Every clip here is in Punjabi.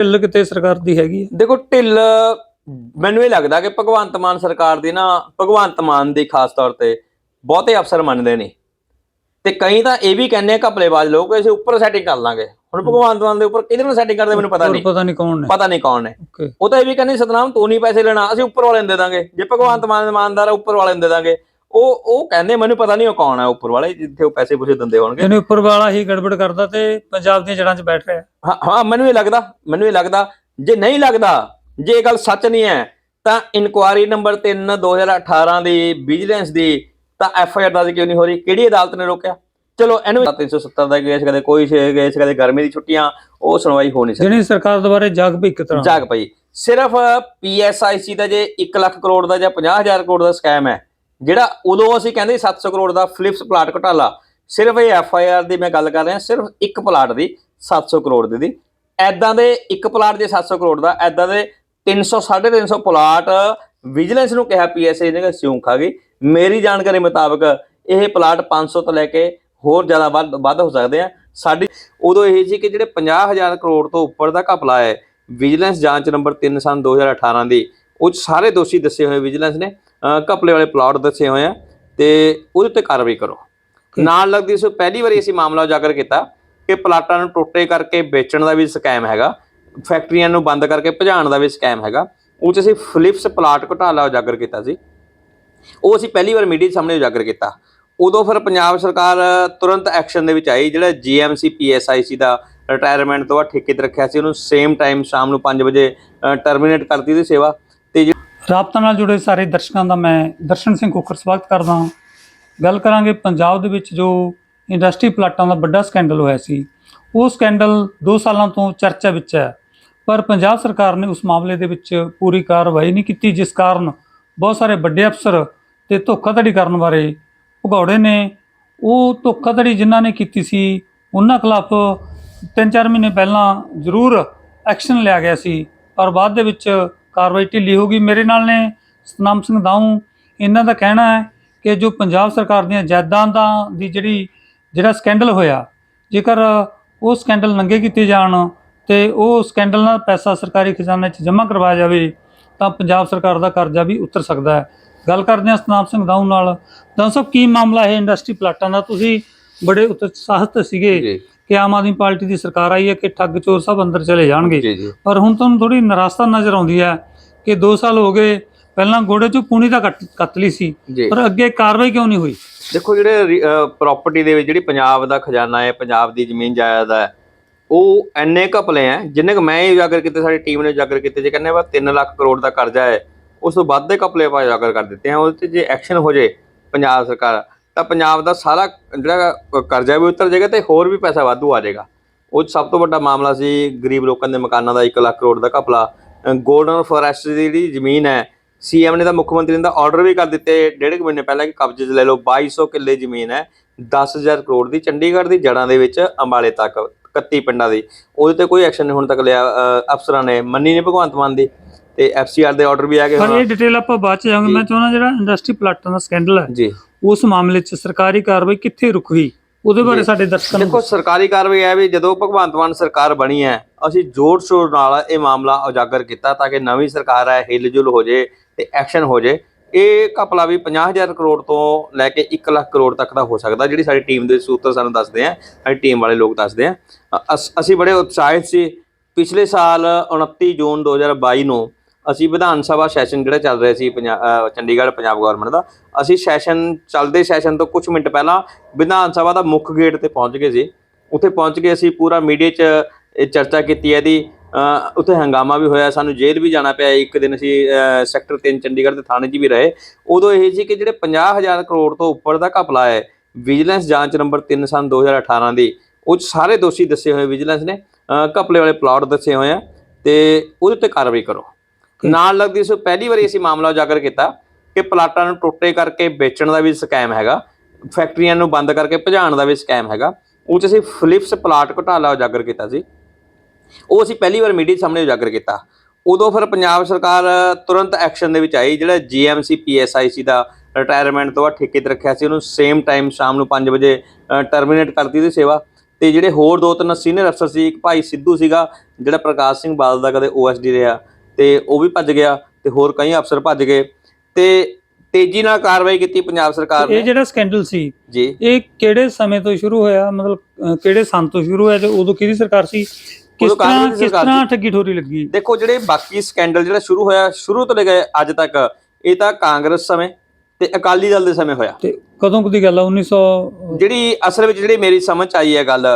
ਢਿੱਲ ਕਿਤੇ ਸਰਕਾਰ ਦੀ ਹੈਗੀ ਹੈ? ਦੇਖੋ ਢਿੱਲ ਮੈਨੂੰ ਇਹ ਲੱਗਦਾ ਕਿ ਭਗਵੰਤ ਮਾਨ ਸਰਕਾਰ ਦੀ ਨਾ ਭਗਵੰਤ ਮਾਨ ਦੀ ਖਾਸ ਤੌਰ ਤੇ ਬਹੁਤੇ ਅਫਸਰ ਮੰਨਦੇ ਨੇ। ਤੇ ਕਈ ਤਾਂ ਇਹ ਵੀ ਕਹਿੰਦੇ ਆ ਘਪਲੇਬਾਜ਼ ਲੋਕ ਅਸੀਂ ਉੱਪਰ ਸੈਟਿੰਗ ਕਰ ਲਾਂਗੇ। ਹੁਣ ਭਗਵੰਤ ਮਾਨ ਦੇ ਉੱਪਰ ਕਿਹਦੇ ਨਾਲ ਸੈਟਿੰਗ ਕਰਦੇ ਮੈਨੂੰ ਪਤਾ ਨਹੀਂ। ਪਤਾ ਨਹੀਂ ਕੌਣ ਨੇ। ਪਤਾ ਨਹੀਂ ਕੌਣ ਨੇ। ਉਹ ਤਾਂ ਇਹ ਵੀ ਕਹਿੰਦੇ ਸਤਨਾਮ ਤੂੰ ਨਹੀਂ ਪੈਸੇ ਲੈਣਾ ਅਸੀਂ ਉੱਪਰ ਵਾਲੇ ਨੂੰ ਦੇ ਦਾਂਗੇ। ਜੇ ਭਗਵੰਤ ਮਾਨ ਇਮਾਨਦਾਰ ਆ ਉੱਪਰ ਵਾਲੇ ਨੂੰ ਦੇ ਦਾਂਗੇ। ਉਹ ਉਹ ਕਹਿੰਦੇ ਮੈਨੂੰ ਪਤਾ ਨਹੀਂ ਉਹ ਕੌਣ ਹੈ ਉੱਪਰ ਵਾਲੇ ਜਿੱਥੇ ਉਹ ਪੈਸੇ ਪੂਸੇ ਦਿੰਦੇ ਹੋਣਗੇ। ਇਹਨੇ ਉੱਪਰ ਵਾਲਾ ਹੀ ਗੜਬੜ ਕਰਦਾ ਤੇ ਪੰਜਾਬ ਦੀਆਂ ਜੜ੍ਹਾਂ 'ਚ ਬੈਠ ਰਿਹਾ। ਹਾਂ ਹਾਂ ਮੈਨੂੰ ਇਹ ਲੱਗਦਾ ਮੈਨੂੰ ਇਹ ਲੱਗਦਾ ਜੇ ਨਹੀਂ ਲੱਗਦਾ ਜੇ ਇਹ ਗੱਲ ਸੱਚ ਨਹੀਂ ਹੈ ਤਾਂ ਇਨਕੁਆਰੀ ਨੰਬਰ 3 2018 ਦੀ ਵਿਜੀਲੈਂਸ ਦੀ ਤਾਂ ਐਫ ਆਈ ਆਰ ਦਰਜ ਕਿਉਂ ਨਹੀਂ ਹੋ ਰਹੀ? ਕਿਹੜੀ ਅਦਾਲਤ ਨੇ ਰੋਕਿਆ? ਚਲੋ ਇਹਨੂੰ 370 ਦਾ ਕੇਸ ਕਦੇ ਕੋਈ ਕੇਸ ਕਦੇ ਗਰਮੀ ਦੀ ਛੁੱਟੀਆਂ ਉਹ ਸੁਣਵਾਈ ਹੋ ਨਹੀਂ ਸਕਦੀ। ਜਿਹੜੀ ਸਰਕਾਰ ਦੁਆਰੇ ਜਾਗ ਵੀ ਇੱਕ ਤਰ੍ਹਾਂ। ਜਾਗ ਪਈ। ਸਿਰਫ ਪੀਐਸਆਈਸੀ ਦਾ ਜੇ 1 ਲੱਖ ਕਰੋੜ ਦਾ ਜਾਂ 50000 ਕਰੋੜ ਦਾ ਸਕੈਮ ਹੈ ਜਿਹੜਾ ਉਦੋਂ ਅਸੀਂ ਕਹਿੰਦੇ ਸੀ 700 ਕਰੋੜ ਦਾ ਫਲਿਪਸ ਪਲਾਟ ਘਟਾਲਾ, ਸਿਰਫ ਇਹ ਐਫ ਆਈ ਆਰ ਦੀ ਮੈਂ ਗੱਲ ਕਰ ਰਿਹਾ, ਸਿਰਫ ਇੱਕ ਪਲਾਟ ਦੀ 700 ਕਰੋੜ ਦੀ ਦੀ। ਐਦਾਂ ਦੇ ਇੱਕ ਪਲਾਟ ਦੇ 700 ਕਰੋੜ ਦਾ ਐਦਾਂ ਦੇ 300 350 ਪਲਾਟ ਵਿਜੀਲੈਂਸ ਨੂੰ ਕਿਹਾ ਪੀਐਸਆਈ ਨੇ ਕਿ ਸਿਉਂ ਖਾ ਗਈ। ਮੇਰੀ ਜਾਣਕਾਰੀ ਮੁਤਾਬਕ ਇਹ ਪਲਾਟ 500 ਤੋਂ ਲੈ ਕੇ ਹੋਰ ਜ਼ਿਆਦਾ ਵੱਧ ਵੱਧ ਹੋ ਸਕਦੇ ਆ। ਸਾਡੀ ਉਦੋਂ ਇਹ ਸੀ ਕਿ ਜਿਹੜੇ 50000 ਕਰੋੜ ਤੋਂ ਉੱਪਰ ਦਾ ਘਪਲਾ ਹੈ, ਵਿਜੀਲੈਂਸ ਜਾਂਚ ਨੰਬਰ 3 ਸਨ 2018 ਦੀ, ਉਹ 'ਚ ਸਾਰੇ ਦੋਸ਼ੀ ਦੱਸੇ ਹੋਏ ਵਿਜੀਲੈਂਸ ਨੇ। ਘਪਲੇ ਵਾਲੇ ਪਲਾਟ ਦੱਸੇ ਹੋਏ ਆ ਤੇ ਉਹਦੇ ਤੇ ਕਾਰਵਾਈ ਕਰੋ। ਨਾਲ ਲੱਗਦੀ ਸੋ ਪਹਿਲੀ ਵਾਰੀ ਅਸੀਂ ਮਾਮਲਾ ਉਜਾਗਰ ਕੀਤਾ ਕਿ ਪਲਾਟਾਂ ਨੂੰ ਟੋਟੇ ਕਰਕੇ ਵੇਚਣ ਦਾ ਵੀ ਸਕੈਮ ਹੈਗਾ ਫੈਕਟਰੀਆਂ ਨੂੰ ਬੰਦ ਕਰਕੇ ਭਜਾਉਣ ਦਾ ਵੀ ਸਕੈਮ ਹੈਗਾ ਉਹ 'ਚ ਅਸੀਂ ਫਲਿਪਸ ਪਲਾਟ ਘੁਟਾਲਾ ਉਜਾਗਰ ਕੀਤਾ ਸੀ। ਉਹ ਅਸੀਂ ਪਹਿਲੀ ਵਾਰ ਮੀਡੀਆ ਸਾਹਮਣੇ ਉਜਾਗਰ ਕੀਤਾ। ਉਦੋਂ ਫਿਰ ਪੰਜਾਬ ਸਰਕਾਰ ਤੁਰੰਤ ਐਕਸ਼ਨ ਦੇ ਵਿੱਚ ਆਈ ਜਿਹੜਾ ਜੀਐਮਸੀ ਪੀਐਸਆਈਸੀ ਦਾ ਰਿਟਾਇਰਮੈਂਟ ਤੋਂ ਬਾਅਦ ਠੇਕੇ ਤੇ ਰੱਖਿਆ ਸੀ ਉਹਨੂੰ ਸੇਮ ਟਾਈਮ ਸ਼ਾਮ ਨੂੰ 5 ਵਜੇ ਟਰਮੀਨੇਟ ਕਰਤੀ ਦੀ ਸੇਵਾ। ਰਾਬਤਾ ਨਾਲ ਜੁੜੇ ਸਾਰੇ ਦਰਸ਼ਕਾਂ ਦਾ ਮੈਂ ਦਰਸ਼ਨ ਸਿੰਘ ਕੋਕਰ ਸਵਾਗਤ ਕਰਦਾ ਹਾਂ। ਗੱਲ ਕਰਾਂਗੇ ਪੰਜਾਬ ਦੇ ਵਿੱਚ ਜੋ ਇੰਡਸਟਰੀ ਪਲਾਟਾਂ ਦਾ ਵੱਡਾ ਸਕੈਂਡਲ ਹੋਇਆ ਸੀ। ਉਹ ਸਕੈਂਡਲ 2 ਸਾਲਾਂ ਤੋਂ ਚਰਚਾ ਵਿੱਚ ਹੈ। ਪਰ ਪੰਜਾਬ ਸਰਕਾਰ ਨੇ ਉਸ ਮਾਮਲੇ ਦੇ ਵਿੱਚ ਪੂਰੀ ਕਾਰਵਾਈ ਨਹੀਂ ਕੀਤੀ, ਜਿਸ ਕਾਰਨ ਬਹੁਤ ਸਾਰੇ ਵੱਡੇ ਅਫਸਰ ਤੇ ਧੋਖਾਧੜੀ ਕਰਨ ਬਾਰੇ ਭਗੌੜੇ ਨੇ ਉਹ ਧੋਖਾਧੜੀ ਜਿਨ੍ਹਾਂ ਨੇ ਕੀਤੀ ਸੀ, ਉਹਨਾਂ ਖਿਲਾਫ 3-4 ਮਹੀਨੇ ਪਹਿਲਾਂ ਜ਼ਰੂਰ ਐਕਸ਼ਨ ਲਿਆ ਗਿਆ ਸੀ। ਪਰ ਬਾਅਦ ਦੇ ਵਿੱਚ ਕਾਰਵਾਈ ਢਿੱਲੀ ਹੋ ਗਈ। ਮੇਰੇ ਨਾਲ ਨੇ ਸਤਨਾਮ ਸਿੰਘ ਦਾਊ ਇਹਨਾਂ ਦਾ ਕਹਿਣਾ ਹੈ ਕਿ ਜੋ ਪੰਜਾਬ ਸਰਕਾਰ ਦੀਆਂ ਜਾਇਦਾਦਾਂ ਦੀ ਜਿਹੜੀ ਜਿਹੜਾ ਸਕੈਂਡਲ ਹੋਇਆ ਜੇਕਰ ਉਹ ਸਕੈਂਡਲ ਨੰਗੇ ਕੀਤੇ ਜਾਣ ਤੇ ਉਹ ਸਕੈਂਡਲ ਨਾਲ ਪੈਸਾ ਸਰਕਾਰੀ ਖਜ਼ਾਨੇ 'ਚ ਜਮ੍ਹਾਂ ਕਰਵਾਇਆ ਜਾਵੇ ਤਾਂ ਪੰਜਾਬ ਸਰਕਾਰ ਦਾ ਕਰਜ਼ਾ ਵੀ ਉਤਰ ਸਕਦਾ ਹੈ। ਗੱਲ ਕਰਦੇ ਹਾਂ ਸਤਨਾਮ ਸਿੰਘ ਦਾਊ ਨਾਲ। ਤਾਂ ਸਭ ਕੀ ਮਾਮਲਾ ਹੈ ਇੰਡਸਟਰੀ ਪਲਾਟਾਂ ਦਾ? ਤੁਸੀਂ ਬੜੇ ਉਤਸ਼ਾਹਿਤ ਸੀਗੇ ਕਿ ਆਮ ਆਦਮੀ ਪਾਰਟੀ ਦੀ ਸਰਕਾਰ ਆਈ ਹੈ ਕਿ ਠੱਗ ਚੋਰ ਸਭ ਅੰਦਰ ਚਲੇ ਜਾਣਗੇ। ਪਰ ਹੁਣ ਤੁਹਾਨੂੰ ਥੋੜੀ ਨਿਰਾਸ਼ਤਾ ਨਜ਼ਰ ਆਉਂਦੀ ਹੈ ਕਿ 2 ਸਾਲ ਹੋ ਗਏ ਪਹਿਲਾਂ ਗੋੜੇ 'ਚੋਂ ਪੂਣੀ ਤਾਂ ਕੱਟ ਕੱਤ ਲਈ ਸੀ ਪਰ ਅੱਗੇ ਕਾਰਵਾਈ ਕਿਉਂ ਨਹੀਂ ਹੋਈ? ਦੇਖੋ ਜਿਹੜੇ ਪ੍ਰਾਪਰਟੀ ਦੇ ਵਿੱਚ ਜਿਹੜੀ ਪੰਜਾਬ ਦਾ ਖਜ਼ਾਨਾ ਹੈ ਪੰਜਾਬ ਦੀ ਜ਼ਮੀਨ ਜਾਇਦਾਦ ਹੈ ਉਹ ਐਨੇ ਘਪਲੇ ਹੈ ਜਿੰਨੇ ਕੁ ਮੈਂ ਉਜਾਗਰ ਕੀਤੇ ਸਾਡੀ ਟੀਮ ਨੇ ਉਜਾਗਰ ਕੀਤੇ ਜੇ ਕਹਿੰਦੇ ਵਾ 3 ਲੱਖ ਕਰੋੜ ਦਾ ਕਰਜ਼ਾ ਹੈ ਉਸ ਤੋਂ ਵੱਧ ਦੇ ਘਪਲੇ ਆਪਾਂ ਉਜਾਗਰ ਕਰ ਦਿੱਤੇ ਆ ਉਹਦੇ ਤੇ ਜੇ ਐਕਸ਼ਨ ਹੋ ਜੇ ਪੰਜਾਬ ਸਰਕਾਰ ਤਾਂ ਪੰਜਾਬ ਦਾ ਸਾਰਾ ਜਿਹੜਾ ਕਰਜ਼ਾ ਵੀ ਉਤਰ ਜਾਏਗਾ ਤੇ ਹੋਰ ਵੀ ਪੈਸਾ ਵਾਧੂ ਆ ਜਾਏਗਾ। ਉਹ ਸਭ ਤੋਂ ਵੱਡਾ ਮਾਮਲਾ ਸੀ ਗਰੀਬ ਲੋਕਾਂ ਦੇ ਮਕਾਨਾਂ ਦਾ 1 ਲੱਖ ਕਰੋੜ ਦਾ ਘਪਲਾ ਗੋਲਡਨ ਫੋਰੈਸਟ ਦੀ ਜਿਹੜੀ ਜ਼ਮੀਨ ਹੈ ਸੀਐਮ ਨੇ ਤਾਂ ਮੁੱਖ ਮੰਤਰੀ ਨੇ ਤਾਂ ਆਰਡਰ ਵੀ ਕਰ ਦਿੱਤੇ ਡੇਢ ਕੁ ਮਹੀਨੇ ਪਹਿਲਾਂ ਕਿ ਕਬਜ਼ੇ 'ਚ ਲੈ ਲਓ 2200 ਕਿੱਲੇ ਜ਼ਮੀਨ ਹੈ 10000 ਕਰੋੜ ਦੀ ਚੰਡੀਗੜ੍ਹ ਦੀ ਜੜ੍ਹਾਂ ਦੇ ਵਿੱਚ ਅੰਬਾਲੇ ਤੱਕ 31 ਪਿੰਡਾਂ ਦੀ। ਉਹਦੇ ਤੇ ਕੋਈ ਐਕਸ਼ਨ ਨਹੀਂ ਹੁਣ ਤੱਕ ਲਿਆ ਅਫਸਰਾਂ ਨੇ ਮੰਨੀ ਨਹੀਂ ਭਗਵੰਤ ਮਾਨ ਦੀ। ਤੇ ਐਫਸੀਆਰ ਦੇ ਆਰਡਰ ਵੀ ਆ ਗਏ ਹੁਣ ਇਹ ਡਿਟੇਲ ਆਪਾਂ ਬਾਅਦ ਚ ਜਾਵਾਂਗੇ। ਮੈਂ ਚਾਹੁੰਦਾ ਜਿਹੜਾ ਇੰਡਸਟਰੀ ਪਲਾਟਾਂ ਦਾ ਸਕੈਂਡਲ ਹੈ ਜੀ। ਉਸ ਮਾਮਲੇ 'ਚ ਸਰਕਾਰੀ ਕਾਰਵਾਈ ਕਿੱਥੇ ਰੁਕ ਗਈ? ਉਹਦੇ ਬਾਰੇ ਸਾਡੇ ਦਰਸ਼ਕਾਂ ਨੂੰ ਦੇਖੋ ਸਰਕਾਰੀ ਕਾਰਵਾਈ ਹੈ ਵੀ ਜਦੋਂ ਭਗਵੰਤ ਮਾਨ ਸਰਕਾਰ ਬਣੀ ਹੈ ਅਸੀਂ ਜੋਰ ਸ਼ੋਰ ਨਾਲ ਇਹ ਮਾਮਲਾ ਉਜਾਗਰ ਕੀਤਾ ਤਾਂ ਕਿ ਨਵੀਂ ਸਰਕਾਰ ਹੈ ਹਿਲਜੁਲ ਹੋ ਜੇ ਤੇ ਐਕਸ਼ਨ ਹੋ ਜੇ। ਇਹ ਘਪਲਾ ਵੀ 50000 ਕਰੋੜ ਤੋਂ ਲੈ ਕੇ 1 ਲੱਖ ਕਰੋੜ ਤੱਕ ਦਾ ਹੋ ਸਕਦਾ ਜਿਹੜੀ ਸਾਡੀ ਟੀਮ ਦੇ ਸੂਤਰ ਸਾਨੂੰ ਦੱਸਦੇ ਆ ਸਾਡੀ ਟੀਮ ਵਾਲੇ ਲੋਕ ਦੱਸਦੇ ਆ। ਅਸੀਂ ਬੜੇ ਉਤਸ਼ਾਹਿਤ ਸੀ। ਪਿਛਲੇ ਸਾਲ 29 ਜੂਨ 2022 ਨੂੰ ਅਸੀਂ ਵਿਧਾਨ ਸਭਾ ਸੈਸ਼ਨ ਜਿਹੜਾ ਚੱਲ ਰਿਹਾ ਸੀ ਪੰਜਾ- ਚੰਡੀਗੜ੍ਹ ਪੰਜਾਬ ਗਵਰਨਮੈਂਟ ਦਾ, ਅਸੀਂ ਸੈਸ਼ਨ ਚੱਲਦੇ ਸੈਸ਼ਨ ਤੋਂ ਕੁਝ ਮਿੰਟ ਪਹਿਲਾਂ ਵਿਧਾਨ ਸਭਾ ਦਾ ਮੁੱਖ ਗੇਟ ਤੇ ਪਹੁੰਚ ਗਏ ਸੀ। ਉੱਥੇ ਪਹੁੰਚ ਕੇ ਅਸੀਂ ਪੂਰਾ ਮੀਡੀਆ 'ਚ ਇਹ ਚਰਚਾ ਕੀਤੀ ਹੈ ਦੀ ਉੱਥੇ ਹੰਗਾਮਾ ਵੀ ਹੋਇਆ, ਸਾਨੂੰ ਜੇਲ੍ਹ ਵੀ ਜਾਣਾ ਪਿਆ। ਇੱਕ ਦਿਨ ਅਸੀਂ ਸੈਕਟਰ 3 ਚੰਡੀਗੜ੍ਹ ਦੇ ਥਾਣੇ 'ਚ ਵੀ ਰਹੇ। ਉਦੋਂ ਇਹ ਸੀ ਕਿ ਜਿਹੜੇ 50000 ਕਰੋੜ ਤੋਂ ਉੱਪਰ ਦਾ ਘਪਲਾ ਹੈ ਵਿਜੀਲੈਂਸ ਜਾਂਚ ਨੰਬਰ 3 ਸਨ 2018 ਦੀ, ਉਹ 'ਚ ਸਾਰੇ ਦੋਸ਼ੀ ਦੱਸੇ ਹੋਏ ਵਿਜੀਲੈਂਸ ਨੇ। ਘਪਲੇ ਵਾਲੇ ਪਲਾਟ ਦੱਸੇ ਹੋਏ ਆ ਤੇ ਉਹਦੇ ਤੇ ਕਾਰਵਾਈ ਕਰੋ। ਨਾਲ ਲੱਗਦੀ ਸੋ, ਪਹਿਲੀ ਵਾਰੀ ਅਸੀਂ ਮਾਮਲਾ ਉਜਾਗਰ ਕੀਤਾ ਕਿ ਪਲਾਟਾਂ ਨੂੰ ਟੋਟੇ ਕਰਕੇ ਵੇਚਣ ਦਾ ਵੀ ਸਕੈਮ ਹੈਗਾ, ਫੈਕਟਰੀਆਂ ਨੂੰ ਬੰਦ ਕਰਕੇ ਭਜਾਉਣ ਦਾ ਵੀ ਸਕੈਮ ਹੈਗਾ। ਉਹ 'ਚ ਅਸੀਂ ਫਲਿਪਸ ਪਲਾਟ ਘੁਟਾਲਾ ਉਜਾਗਰ ਕੀਤਾ ਸੀ। ਉਹ ਅਸੀਂ ਪਹਿਲੀ ਵਾਰ ਮੀਡੀਆ ਸਾਹਮਣੇ ਉਜਾਗਰ ਕੀਤਾ। ਉਦੋਂ ਫਿਰ ਪੰਜਾਬ ਸਰਕਾਰ ਤੁਰੰਤ ਐਕਸ਼ਨ ਦੇ ਵਿੱਚ ਆਈ, ਜਿਹੜਾ ਜੀਐਮਸੀ ਪੀਐਸਆਈਸੀ ਦਾ ਰਿਟਾਇਰਮੈਂਟ ਤੋਂ ਬਾਅਦ ਠੇਕੇ ਤੇ ਰੱਖਿਆ ਸੀ, ਉਹਨੂੰ ਸੇਮ ਟਾਈਮ ਸ਼ਾਮ ਨੂੰ 5 ਵਜੇ ਟਰਮੀਨੇਟ ਕਰਤੀ ਦੀ ਸੇਵਾ। ਤੇ ਜਿਹੜੇ ਹੋਰ ਦੋ ਤਿੰਨ ਸੀਨੀਅਰ ਅਫਸਰ ਸੀ, ਇੱਕ ਭਾਈ ਸਿੱਧੂ ਸੀਗਾ, ਜਿਹੜਾ ਪ੍ਰਕਾਸ਼ ਸਿੰਘ ਬਾਦਲ ਦਾ ਕਦੇ ਓਐਸਡੀ ਰਿਹਾ। ਤੇ ਉਹ ਵੀ ਭੱਜ ਗਿਆ ਤੇ ਹੋਰ ਕਈ ਅਫਸਰ ਭੱਜ ਗਏ ਤੇ ਤੇਜ਼ੀ ਨਾਲ ਕਾਰਵਾਈ ਕੀਤੀ ਪੰਜਾਬ ਸਰਕਾਰ ਇਹ ਨੇ। ਜਿਹੜਾ ਸਕੈਂਡਲ ਸੀ ਜੀ। ਇਹ ਕਿਹੜੇ ਸਮੇਂ ਤੋਂ ਸ਼ੁਰੂ ਹੋਇਆ? ਮਤਲਬ ਕਿਹੜੇ ਸੰਨ ਤੋਂ ਸ਼ੁਰੂ ਹੋਇਆ ਤੇ ਉਦੋਂ ਕਿਹਦੀ ਸਰਕਾਰ ਸੀ? ਕਿਸ ਤਰ੍ਹਾਂ ਕਿਸ ਤਰ੍ਹਾਂ ਠੱਗੀ ਠੋਰੀ ਲੱਗੀ? ਦੇਖੋ ਜਿਹੜੇ ਬਾਕੀ ਸਕੈਂਡਲ ਜਿਹੜਾ ਸ਼ੁਰੂ ਹੋਇਆ ਸ਼ੁਰੂ ਤੋਂ ਲੈ ਕੇ ਅੱਜ ਤੱਕ ਇਹ ਤਾਂ ਕਾਂਗਰਸ ਸਮੇਂ ਤੇ ਅਕਾਲੀ ਦਲ ਦੇ ਸਮੇਂ ਹੋਇਆ। ਤੇ ਕਦੋਂ ਕੁ ਦੀ ਗੱਲ ਆ? 1900 ਜਿਹੜੀ ਅਸਲ ਵਿੱਚ ਜਿਹੜੀ ਮੇਰੀ ਸਮਝ ਆਈ ਹੈ ਗੱਲ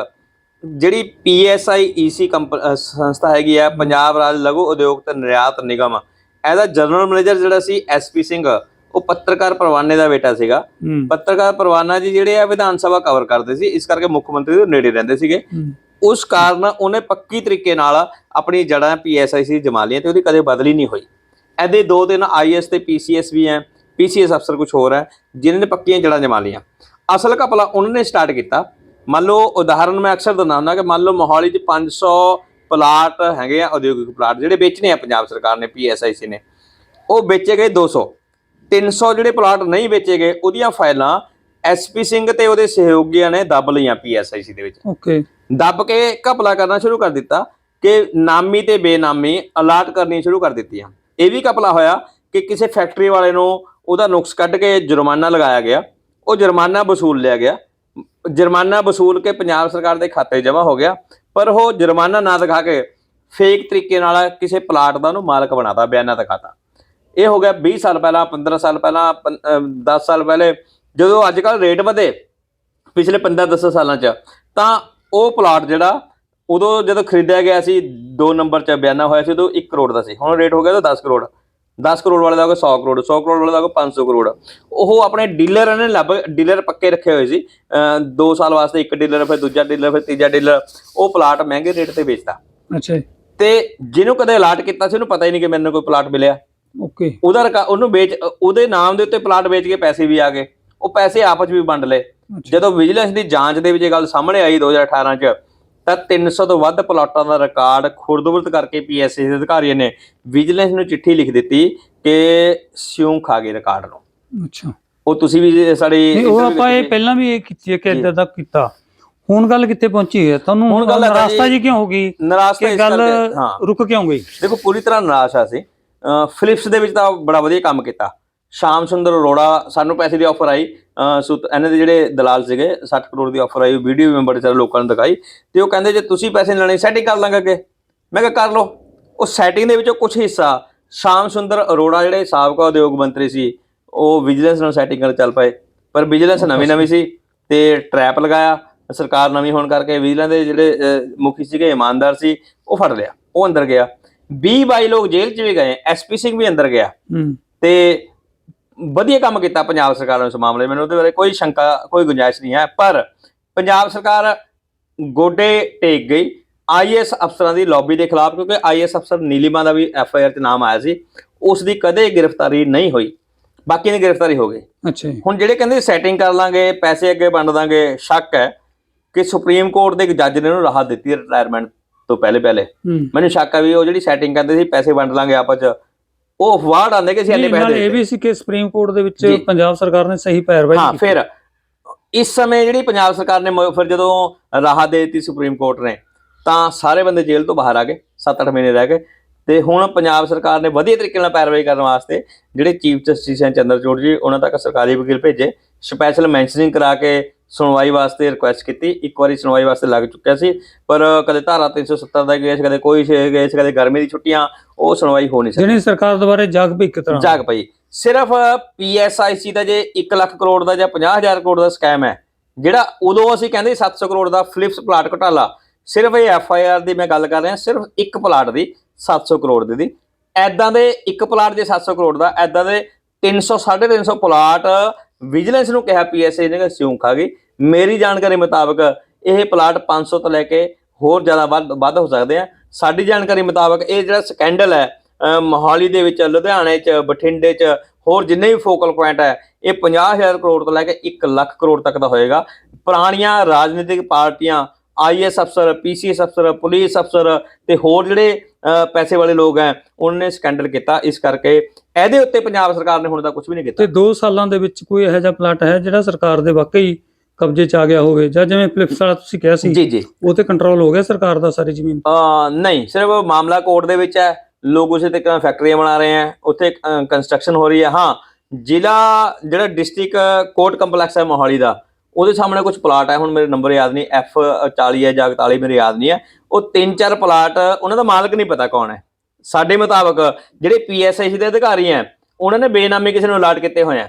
ਜਿਹੜੀ ਪੀਐਸਆਈ ਈਸੀ ਸੰਸਥਾ ਹੈਗੀ ਆ ਪੰਜਾਬ ਰਾਜ ਲਘੂ ਉਦਯੋਗ ਤੇ ਨਿਰਯਾਤ ਨਿਗਮ। ਇਹਦਾ ਜਨਰਲ ਮੈਨੇਜਰ ਜਿਹੜਾ ਸੀ ਐਸਪੀ ਸਿੰਘ ਉਹ ਪੱਤਰਕਾਰ ਪਰਵਾਨੇ ਦਾ ਬੇਟਾ ਸੀਗਾ। ਪੱਤਰਕਾਰ ਪਰਵਾਨਾ ਜੀ ਜਿਹੜੇ ਆ ਵਿਧਾਨ ਸਭਾ ਕਵਰ ਕਰਦੇ ਸੀ ਇਸ ਕਰਕੇ ਮੁੱਖ ਮੰਤਰੀ ਦੇ ਨੇੜੇ ਰਹਿੰਦੇ ਸੀਗੇ। ਉਸ ਕਾਰਨ ਉਹਨੇ ਪੱਕੀ ਤਰੀਕੇ ਨਾਲ ਆਪਣੀ ਜੜਾਂ ਪੀਐਸਆਈਸੀ ਜਮਾ ਲਈਆਂ ਤੇ ਉਹਦੀ ਕਦੇ ਬਦਲੀ ਨਹੀਂ ਹੋਈ। ਇਹਦੇ ਦੋ ਤਿੰਨ ਆਈਐਸ ਤੇ ਪੀਸੀਐਸ ਵੀ ਹੈ ਪੀਸੀਐਸ ਅਫਸਰ ਕੁਝ ਹੋਰ ਹੈ ਜਿਨ੍ਹਾਂ ਨੇ ਪੱਕੀਆਂ ਜੜਾਂ ਜਮਾ ਲਈਆਂ। ਅਸਲ ਕਪਲਾ ਉਹਨਾਂ ਨੇ ਸਟਾਰਟ ਕੀਤਾ। ਮੰਨ ਲਓ ਉਦਾਹਰਨ ਮੈਂ ਅਕਸਰ ਦਿੰਦਾ ਹੁੰਦਾ ਕਿ ਮੰਨ ਲਓ ਮੋਹਾਲੀ 'ਚ 500 ਪਲਾਟ ਹੈਗੇ ਆ ਉਦਯੋਗਿਕ ਪਲਾਟ ਜਿਹੜੇ ਵੇਚਣੇ ਆ ਪੰਜਾਬ ਸਰਕਾਰ ਨੇ ਪੀਐਸਆਈਸੀ ਨੇ। ਉਹ ਵੇਚੇ ਗਏ 200 300 ਜਿਹੜੇ ਪਲਾਟ ਨਹੀਂ ਵੇਚੇ ਗਏ ਉਹਦੀਆਂ ਫਾਈਲਾਂ ਐਸਪੀ ਸਿੰਘ ਤੇ ਉਹਦੇ ਸਹਿਯੋਗੀਆਂ ਨੇ ਦੱਬ ਲਈਆਂ ਪੀਐਸਆਈਸੀ ਦੇ ਵਿੱਚ। ਓਕੇ। ਦੱਬ ਕੇ ਘਪਲਾ ਕਰਨਾ ਸ਼ੁਰੂ ਕਰ ਦਿੱਤਾ ਕਿ ਨਾਮੀ ਤੇ ਬੇਨਾਮੀ ਅਲਾਟ ਕਰਨੀ ਸ਼ੁਰੂ ਕਰ ਦਿੱਤੀਆਂ। ਇਹ ਵੀ ਘਪਲਾ ਹੋਇਆ ਕਿ ਕਿਸੇ ਫੈਕਟਰੀ ਵਾਲੇ ਨੂੰ ਉਹਦਾ ਨੁਕਸ ਕੱਢ ਕੇ ਜੁਰਮਾਨਾ ਲਗਾਇਆ ਗਿਆ। ਉਹ ਜੁਰਮਾਨਾ ਵਸੂਲ ਲਿਆ ਗਿਆ। ਜੁਰਮਾਨਾ ਵਸੂਲ ਕੇ ਪੰਜਾਬ ਸਰਕਾਰ ਦੇ ਖਾਤੇ ਜਮ੍ਹਾਂ ਹੋ ਗਿਆ, ਪਰ ਉਹ ਜੁਰਮਾਨਾ ਨਾ ਦਿਖਾ ਕੇ ਫੇਕ ਤਰੀਕੇ ਨਾਲ ਕਿਸੇ ਪਲਾਟ ਦਾ ਉਹਨੂੰ ਮਾਲਕ ਬਣਾਤਾ, ਬਿਆਨਾ ਦਿਖਾਤਾ। ਇਹ ਹੋ ਗਿਆ 20 ਸਾਲ ਪਹਿਲਾਂ 15 ਸਾਲ ਪਹਿਲਾਂ 10 ਸਾਲ ਪਹਿਲੇ, ਜਦੋਂ ਅੱਜ ਕੱਲ ਰੇਟ ਵਧੇ ਪਿਛਲੇ 15-10 ਸਾਲਾਂ 'ਚ, ਤਾਂ ਉਹ ਪਲਾਟ ਜਿਹੜਾ ਉਦੋਂ ਜਦੋਂ ਖਰੀਦਿਆ ਗਿਆ ਸੀ 2 ਨੰਬਰ 'ਚ ਬਿਆਨਾ ਹੋਇਆ ਸੀ, ਉਦੋਂ 1 ਕਰੋੜ ਦਾ ਸੀ, ਹੁਣ ਰੇਟ ਹੋ ਗਿਆ ਤਾਂ 10 ਕਰੋੜ। 10 ਕਰੋੜ ਵਾਲੇ ਦਾ ਹੋ ਗਿਆ 100 ਕਰੋੜ 100 ਕਰੋੜ ਵਾਲੇ ਦਾ ਹੋ ਗਿਆ 500 ਕਰੋੜ। ਉਹ ਆਪਣੇ ਡੀਲਰ ਨੇ ਲੱਭ ਡੀਲਰ ਪੱਕੇ ਰੱਖੇ ਹੋਏ ਸੀ। 2 ਸਾਲ ਵਾਸਤੇ ਇੱਕ ਡੀਲਰ ਫਿਰ ਦੂਜਾ ਡੀਲਰ ਫਿਰ ਤੀਜਾ ਡੀਲਰ ਉਹ ਪਲਾਟ ਮਹਿੰਗੇ ਰੇਟ ਤੇ ਵੇਚਦਾ। ਅੱਛਾ ਤੇ ਜਿਹਨੂੰ ਕਦੇ ਅਲਾਟ ਕੀਤਾ ਸੀ ਉਹਨੂੰ ਪਤਾ ਹੀ ਨਹੀਂ ਕਿ ਮੈਨੂੰ ਕੋਈ ਪਲਾਟ ਮਿਲਿਆ। ਓਕੇ। ਉਹਦਾ ਉਹਨੂੰ ਵੇਚ ਉਹਦੇ ਨਾਮ ਦੇ ਉੱਤੇ ਪਲਾਟ ਵੇਚ ਕੇ ਪੈਸੇ ਵੀ ਆ ਗਏ। ਉਹ ਪੈਸੇ ਆਪਸ ਵਿੱਚ ਵੀ ਵੰਡ ਲਏ। ਜਦੋਂ ਵਿਜੀਲੈਂਸ ਦੀ ਜਾਂਚ ਦੇ ਵਿੱਚ ਇਹ ਗੱਲ ਸਾਹਮਣੇ ਆਈ 2018 ਚ ਤਾਂ 300 ਤੋਂ ਵੱਧ ਪਲਾਟਾਂ ਦਾ ਰਿਕਾਰਡ ਖੁਰਦਬੁਰਦ ਕਰਕੇ ਪੀਐਸਸੀ ਦੇ ਅਧਿਕਾਰੀਆਂ ਨੇ ਵਿਜੀਲੈਂਸ ਨੂੰ ਚਿੱਠੀ ਲਿਖ ਦਿੱਤੀ ਕਿ ਸਿਉਂ ਖਾ ਗਏ ਰਿਕਾਰਡ ਨੂੰ। ਅੱਛਾ। ਉਹ ਤੁਸੀਂ ਵੀ ਸਾਡੀ ਉਹ ਆਪਾਂ ਇਹ ਪਹਿਲਾਂ ਵੀ ਇਹ ਕੀਤੀ ਹੈ ਕਿ। ਇਦਾਂ ਦਾ ਕੀਤਾ। ਹੁਣ ਗੱਲ ਕਿੱਥੇ ਪਹੁੰਚੀ ਹੈ? ਤੁਹਾਨੂੰ ਹੁਣ ਗੱਲ ਏਦਾਂ ਰਾਸਤਾ ਜੀ- ਕਿਉਂ ਹੋ ਗਈ? ਨਿਰਾਸ਼ ਤਾਂ ਕਿ ਇਸ ਗੱਲ ਰੁਕ ਕਿਉਂ ਗਈ? ਦੇਖੋ ਪੂਰੀ ਤਰ੍ਹਾਂ ਨਿਰਾਸ਼ ਆ ਸੀ ਫਿਲਿਪਸ ਦੇ ਵਿੱਚ ਤਾਂ ਬੜਾ ਵਧੀਆ ਕੰਮ ਕੀਤਾ। ਸ਼ਾਮ ਸੁੰਦਰ ਅਰੋੜਾ ਸਾਨੂੰ ਪੈਸੇ ਦੀ ਆਫਰ ਆਈ। ਸੁਤ ਇਹਨਾਂ ਦੇ ਜਿਹੜੇ ਦਲਾਲ ਸੀਗੇ 60 ਕਰੋੜ ਦੀ ਆਫਰ ਆਈ ਵੀਡੀਓ ਵੀ ਮੈਂ ਬੜੇ ਸਾਰੇ ਲੋਕਾਂ ਨੂੰ ਦਿਖਾਈ। ਤੇ ਉਹ ਕਹਿੰਦੇ ਜੇ ਤੁਸੀਂ ਪੈਸੇ ਲੈਣੇ ਸੈਟਿੰਗ ਕਰ ਲਾਂਗੇ ਅੱਗੇ। ਮੈਂ ਕਿਹਾ ਕਰ ਲਓ। ਉਹ ਸੈਟਿੰਗ ਦੇ ਵਿੱਚੋਂ ਕੁਝ ਹਿੱਸਾ ਸ਼ਾਮ ਸੁੰਦਰ ਅਰੋੜਾ ਜਿਹੜੇ ਸਾਬਕਾ ਉਦਯੋਗ ਮੰਤਰੀ ਸੀ ਉਹ ਵਿਜੀਲੈਂਸ ਨਾਲ ਸੈਟਿੰਗ ਕਰਨ ਚੱਲ ਪਏ। ਪਰ ਵਿਜੀਲੈਂਸ ਨਵੀਂ ਨਵੀਂ ਸੀ ਤੇ ਟ੍ਰੈਪ ਲਗਾਇਆ ਸਰਕਾਰ ਨਵੀਂ ਹੋਣ ਕਰਕੇ ਵਿਜੀਲੈਂਸ ਦੇ ਜਿਹੜੇ ਮੁਖੀ ਸੀਗੇ ਇਮਾਨਦਾਰ ਸੀ ਉਹ ਫੜ ਲਿਆ ਉਹ ਅੰਦਰ ਗਿਆ। 20 22 ਲੋਕ ਜੇਲ੍ਹ 'ਚ ਵੀ ਗਏ ਐਸਪੀ ਸਿੰਘ ਵੀ ਅੰਦਰ ਗਿਆ। ਤੇ ਵਧੀਆ ਕੰਮ ਕੀਤਾ ਪੰਜਾਬ ਸਰਕਾਰ ਨੇ ਇਸ ਮਾਮਲੇ। ਮੈਨੂੰ ਉਹਦੇ ਬਾਰੇ ਕੋਈ ਸ਼ੰਕਾ ਕੋਈ ਗੁੰਜਾਇਸ਼ ਨਹੀਂ ਹੈ। ਪਰ ਪੰਜਾਬ ਸਰਕਾਰ ਗੋਡੇ ਟੇਕ ਗਈ ਆਈਐਸ ਅਫਸਰਾਂ ਦੀ ਲੌਬੀ ਦੇ ਖਿਲਾਫ ਕਿਉਂਕਿ ਆਈਐਸ ਅਫਸਰ ਨੀਲਿਮਾ ਦਾ ਵੀ ਐਫਆਈਆਰ 'ਚ ਨਾਮ ਆਇਆ ਸੀ। ਉਸ ਦੀ ਕਦੇ ਗ੍ਰਿਫਤਾਰੀ ਨਹੀਂ ਹੋਈ। ਬਾਕੀ ਦੀ ਗ੍ਰਿਫਤਾਰੀ ਹੋ ਗਈ। ਅੱਛਾ ਹੁਣ ਜਿਹੜੇ ਕਹਿੰਦੇ ਸੈਟਿੰਗ ਕਰ ਲਾਂਗੇ ਪੈਸੇ ਅੱਗੇ ਵੰਡ ਦਾਂਗੇ ਸ਼ੱਕ ਹੈ ਕਿ ਸੁਪਰੀਮ ਕੋਰਟ ਦੇ ਇੱਕ ਜੱਜ ਨੇ ਉਹਨੂੰ ਰਾਹਤ ਦਿੱਤੀ ਰਿਟਾਇਰਮੈਂਟ ਤੋਂ ਪਹਿਲੇ ਪਹਿਲੇ ਮੈਨੂੰ ਸ਼ੱਕ ਹੈ ਵੀ ਉਹ ਜਿਹੜੀ ਸੈਟਿੰਗ ਕਰਦੇ ਸੀ ਪੈਸੇ ਵੰਡ ਲਾਂਗੇ ਆਪਸ ਚ ਉਹ ਅਫਵਾਹ ਆਂਦੇ ਕਿ ਅਸੀਂ ਇੰਨੇ ਪੈਸੇ ਨਾਲ ਇਹ। ਵੀ ਸੀ ਕਿ ਸੁਪਰੀਮ ਕੋਰਟ ਦੇ ਵਿੱਚ। ਪੰਜਾਬ ਸਰਕਾਰ ਨੇ ਸਹੀ ਪੈਰਵਾਈ ਹਾਂ ਕੀਤੀ। ਫਿਰ ਇਸ ਸਮੇਂ ਜਿਹੜੀ ਪੰਜਾਬ ਸਰਕਾਰ ਨੇ ਫਿਰ ਜਦੋਂ ਰਾਹਤ ਦੇ ਦਿੱਤੀ ਸੁਪਰੀਮ ਕੋਰਟ ਨੇ ਤਾਂ ਸਾਰੇ ਬੰਦੇ ਜੇਲ੍ਹ ਤੋਂ ਬਾਹਰ ਆ ਗਏ 7-8 ਮਹੀਨੇ ਰਹਿ ਗਏ ਤੇ ਹੁਣ ਪੰਜਾਬ ਸਰਕਾਰ ਨੇ ਵਧੀਆ ਤਰੀਕੇ ਨਾਲ ਪੈਰਵਾਈ ਕਰਨ ਵਾਸਤੇ ਜਿਹੜੇ ਚੀਫ ਜਸਟਿਸ ਹਨ ਚੰਦਰਚੂੜ ਜੀ ਉਹਨਾਂ ਤੱਕ ਸਰਕਾਰੀ ਵਕੀਲ ਭੇਜੇ ਸਪੈਸ਼ਲ ਮੈਂਸ਼ਨਿੰਗ ਕਰਾ ਕੇ ਸੁਣਵਾਈ ਵਾਸਤੇ ਰਿਕੁਐਸਟ ਕੀਤੀ ਇੱਕ ਵਾਰੀ ਸੁਣਵਾਈ ਵਾਸਤੇ ਲੱਗ ਚੁੱਕਿਆ ਸੀ ਪਰ ਕਦੇ ਧਾਰਾ 370 ਦਾ ਕੇਸ ਕਦੇ ਕੋਈ ਕੇਸ ਕਦੇ ਗਰਮੀ ਦੀ ਛੁੱਟੀਆਂ ਉਹ ਸੁਣਵਾਈ ਹੋ ਨਹੀਂ ਸਕੀ। ਜਿਹੜੀ ਸਰਕਾਰ ਦੁਆਰੇ ਜਾਗ ਵੀ ਇੱਕ ਤਰ੍ਹਾਂ। ਜਾਗ ਪਈ। ਸਿਰਫ ਪੀਐਸਆਈਸੀ ਦਾ ਜੇ 1 ਲੱਖ ਕਰੋੜ ਦਾ ਜਾਂ 50000 ਕਰੋੜ ਦਾ ਸਕੈਮ ਹੈ ਜਿਹੜਾ ਉਦੋਂ ਅਸੀਂ ਕਹਿੰਦੇ ਸੀ 700 ਕਰੋੜ ਦਾ ਫਲਿਪਸ ਪਲਾਟ ਘਟਾਲਾ ਸਿਰਫ ਇਹ ਐਫਆਈਆਰ ਦੀ ਮੈਂ ਗੱਲ ਕਰ ਰਿਹਾ ਸਿਰਫ ਇੱਕ ਪਲਾਟ ਦੀ 700 ਕਰੋੜ ਦੀ ਦੀ। ਐਦਾਂ ਦੇ ਇੱਕ ਪਲਾਟ ਜੇ 700 ਕਰੋੜ ਦਾ ਐਦਾਂ ਦੇ 300 350 ਪਲਾਟ ਵਿਜੀਲੈਂਸ ਨੂੰ ਕਿਹਾ ਪੀਐਸਏ ਨੇ ਕਿ ਸਿਉਂ ਖਾ ਗਈ। ਮੇਰੀ ਜਾਣਕਾਰੀ ਮੁਤਾਬਕ ਇਹ ਪਲਾਟ 500 ਤੋਂ ਲੈ ਕੇ ਹੋਰ ਜ਼ਿਆਦਾ ਵੱਧ ਵੱਧ ਹੋ ਸਕਦੇ ਆ। ਸਾਡੀ ਜਾਣਕਾਰੀ ਮੁਤਾਬਕ ਇਹ ਜਿਹੜਾ ਸਕੈਂਡਲ ਹੈ ਮੋਹਾਲੀ ਦੇ ਵਿੱਚ, ਲੁਧਿਆਣੇ 'ਚ, ਬਠਿੰਡੇ 'ਚ, ਹੋਰ ਜਿੰਨੇ ਵੀ ਫੋਕਲ ਪੁਆਇੰਟ ਹੈ, ਇਹ 50000 ਕਰੋੜ ਤੋਂ ਲੈ ਕੇ 1 ਲੱਖ ਕਰੋੜ ਤੱਕ ਦਾ ਹੋਏਗਾ। ਪੁਰਾਣੀਆਂ ਰਾਜਨੀਤਿਕ ਪਾਰਟੀਆਂ ਆਈਐਸ ਅਫਸਰ ਪੀਸੀਐਸ ਅਫਸਰ, ਪੁਲਿਸ ਅਫਸਰ ਤੇ ਹੋਰ ਜਿਹੜੇ ਪੈਸੇ ਵਾਲੇ ਲੋਕ ਹੈ, ਉਹਨਾਂ ਨੇ ਸਕੈਂਡਲ ਕੀਤਾ। ਇਸ ਕਰਕੇ ਇਹਦੇ ਉੱਤੇ ਪੰਜਾਬ ਸਰਕਾਰ ਨੇ ਹੁਣ ਤੱਕ ਕੁਝ ਵੀ ਨਹੀਂ ਕੀਤਾ। ਤੇ 2 ਸਾਲਾਂ ਦੇ ਵਿੱਚ ਕੋਈ ਇਹੋ ਜਿਹਾ ਪਲਾਟ ਹੈ ਜਿਹੜਾ ਸਰਕਾਰ ਦੇ ਵਾਕਈ ਕਬਜ਼ੇ 'ਚ ਆ ਗਿਆ ਹੋਵੇ ਜਾਂ ਜਿਵੇਂ ਫਲਿੱਪਸ ਵਾਲਾ ਤੁਸੀਂ ਕਿਹਾ ਸੀ ਜੀ ਜੀ। ਉਹ ਤੇ ਕੰਟਰੋਲ ਹੋ ਗਿਆ ਸਰਕਾਰ ਦਾ ਸਾਰੀ ਜ਼ਮੀਨ ਅ ਨਹੀਂ ਸਿਰਫ ਮਾਮਲਾ ਕੋਰਟ ਦੇ ਵਿੱਚ ਹੈ। ਲੋਕ ਉਸੇ ਤੇ ਫੈਕਟਰੀਆਂ ਬਣਾ ਰਹੇ ਹੈ। ਉੱਥੇ ਕੰਸਟਰਕਸ਼ਨ ਹੋ ਰਹੀ ਹੈ। ਹਾਂ ਜ਼ਿਲ੍ਹਾ ਜਿਹੜਾ ਡਿਸਟ੍ਰਿਕਟ ਕੋਰਟ ਕੰਪਲੈਕਸ ਹੈ ਮੋਹਾਲੀ ਦਾ ਉਹਦੇ ਸਾਹਮਣੇ ਕੁਝ ਪਲਾਟ ਹੈ। ਹੁਣ ਮੇਰੇ ਨੰਬਰ ਯਾਦ ਨਹੀਂ F 40 ਹੈ ਜਾਂ 41 ਮੇਰੇ ਯਾਦ ਨਹੀਂ ਹੈ। ਉਹ ਤਿੰਨ ਚਾਰ ਪਲਾਟ ਉਹਨਾਂ ਦਾ ਮਾਲਕ ਨਹੀਂ ਪਤਾ ਕੌਣ ਹੈ। ਸਾਡੇ ਮੁਤਾਬਕ ਜਿਹੜੇ ਪੀਐਸਆਈ ਦੇ ਅਧਿਕਾਰੀ ਹੈ ਉਹਨਾਂ ਨੇ ਬੇਨਾਮੀ ਕਿਸੇ ਨੂੰ ਅਲਾਟ ਕੀਤੇ ਹੋਏ ਆ